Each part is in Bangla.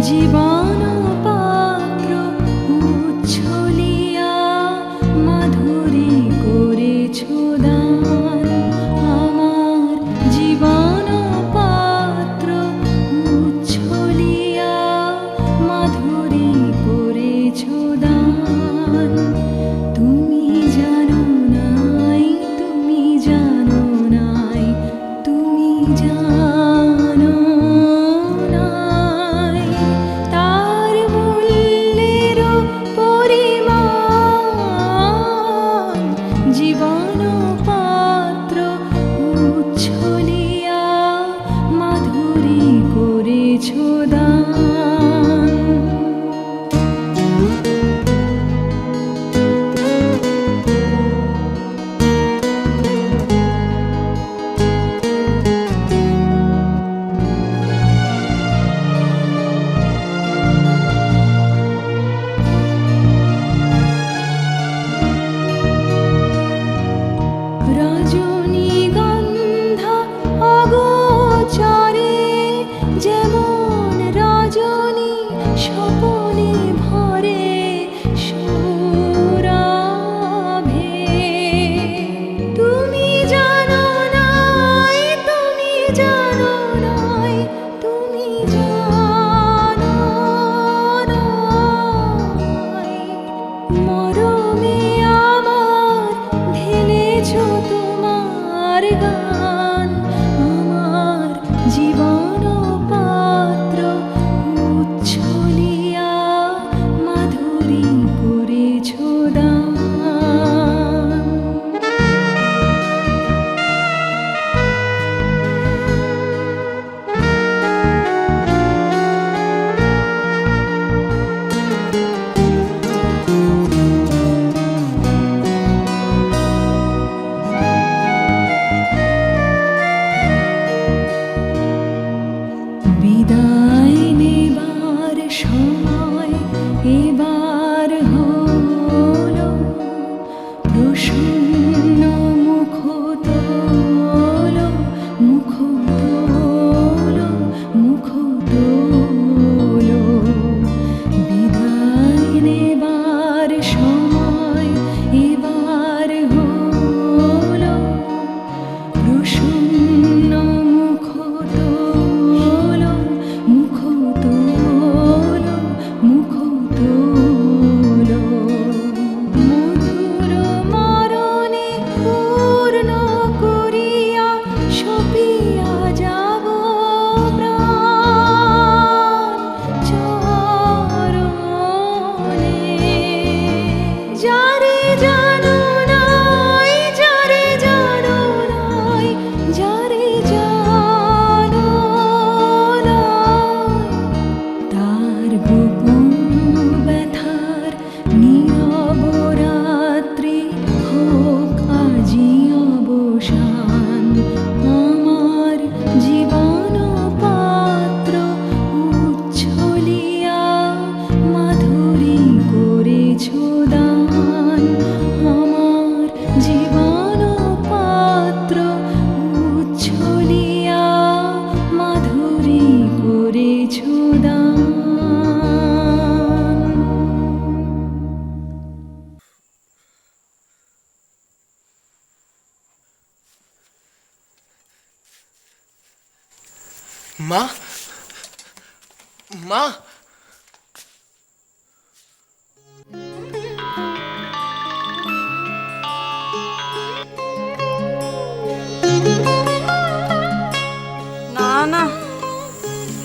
鸡巴。করেছ দান করেছ দান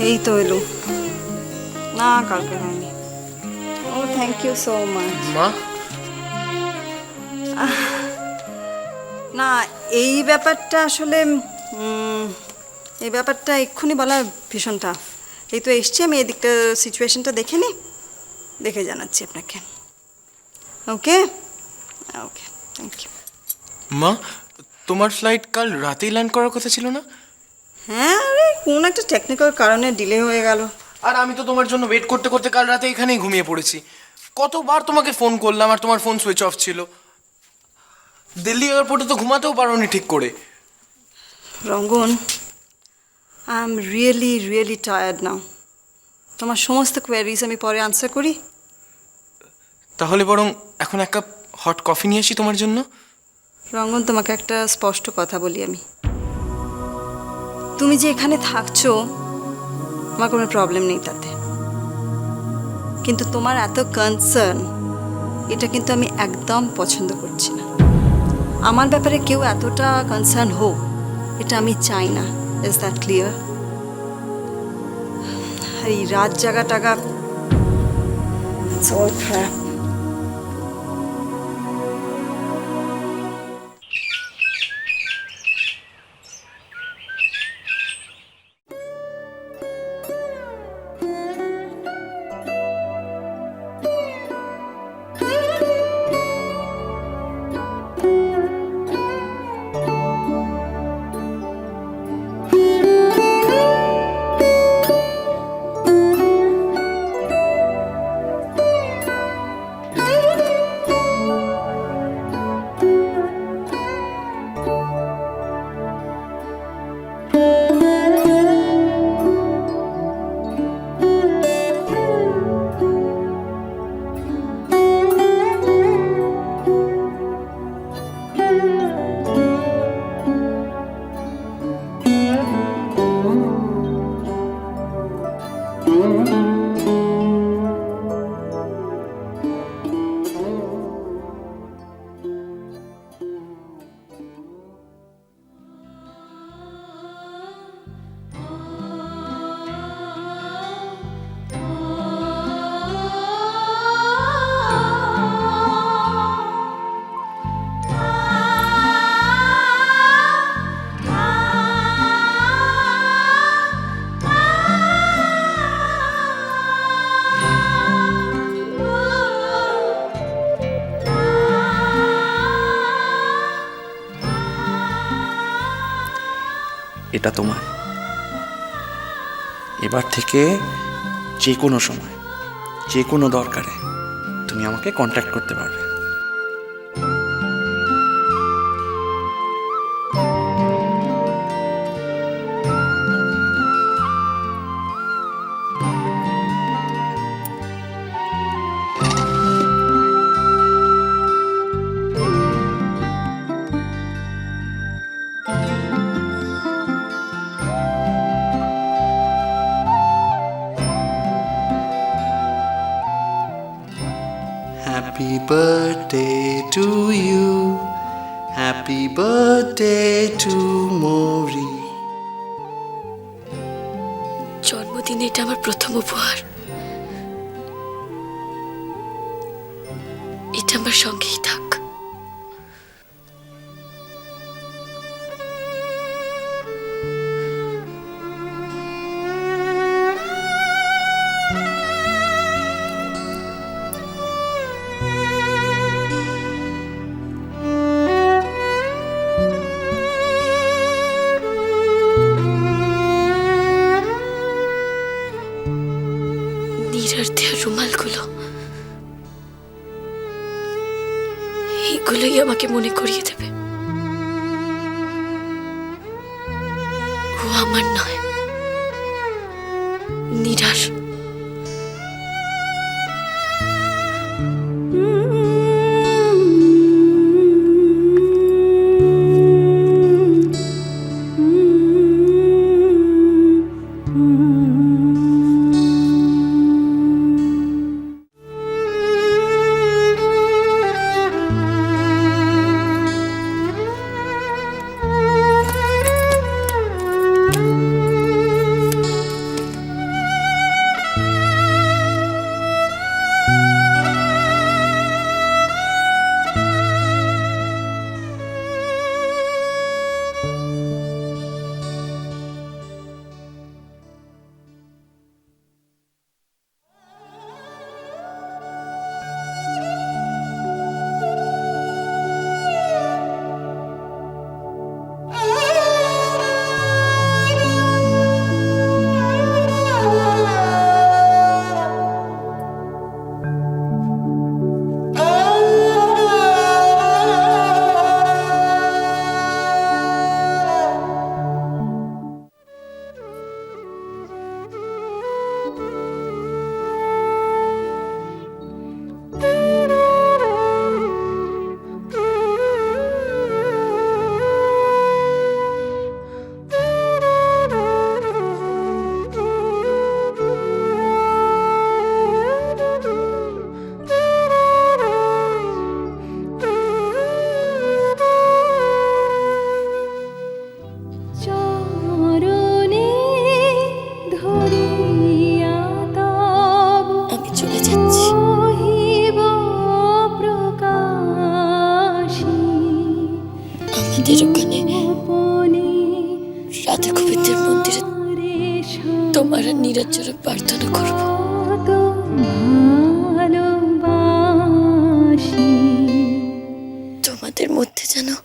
এই তো এলো। না কালকে হয়নি। ও থ্যাংক ইউ সো মাচ মা? না এই ব্যাপারটা আসলে এই ব্যাপারটা এক্ষুনি বলা ভীষণ টাফ এই তো এসছি আমি এদিকটা সিচুয়েশনটা দেখে নিই দেখে জানাচ্ছি আপনাকে। ওকে? ওকে থ্যাংক ইউ মা তোমার ফ্লাইট কাল রাতেই ল্যান্ড করার কথা ছিল না? হ্যাঁ আরে কোন একটা টেকনিক্যাল কারণে ডিলে হয়ে গেল। আর আমি তো তোমার জন্য ওয়েট করতে করতে কাল রাতে এখানেই ঘুমিয়ে পড়েছি। কতবার তোমাকে ফোন করলাম আর তোমার ফোন সুইচ অফ ছিল। দিল্লি এয়ারপোর্টে তো ঘুমাতেও পারোনি ঠিক করে। Rangan I am really really tired now তোমার সমস্ত কোয়ারিজ আমি পরে আনসার করি। তাহলে বরং এখন এক কাপ হট কফি নিয়ে আসি তোমার জন্য। রঙ্গন তোমাকে একটা স্পষ্ট কথা বলি আমি। তুমি যে এখানে থাকছো, আমার কোনো প্রবলেম নেই তাতে। কিন্তু তোমার এত কনসার্ন এটা কিন্তু আমি একদম পছন্দ করছি না। আমার ব্যাপারে কেউ এতটা কনসার্ন হোক, এটা আমি চাই না। ইজ দ্যাট ক্লিয়ার আর এই রাত জাগা টাগা It's all crap. এটা তোমার। এবার থেকে যে কোনো সময়, যে কোনো দরকারে তুমি আমাকে কন্ট্যাক্ট করতে পারবে। Happy birthday to you happy birthday to Mouri জন্মদিনে এটা আমার প্রথম উপহার। এটা আমার সঙ্গেই থাক। এইগুলোই আমাকে মনে করিয়ে দেবে। ও আমার নয় নীরার 那个。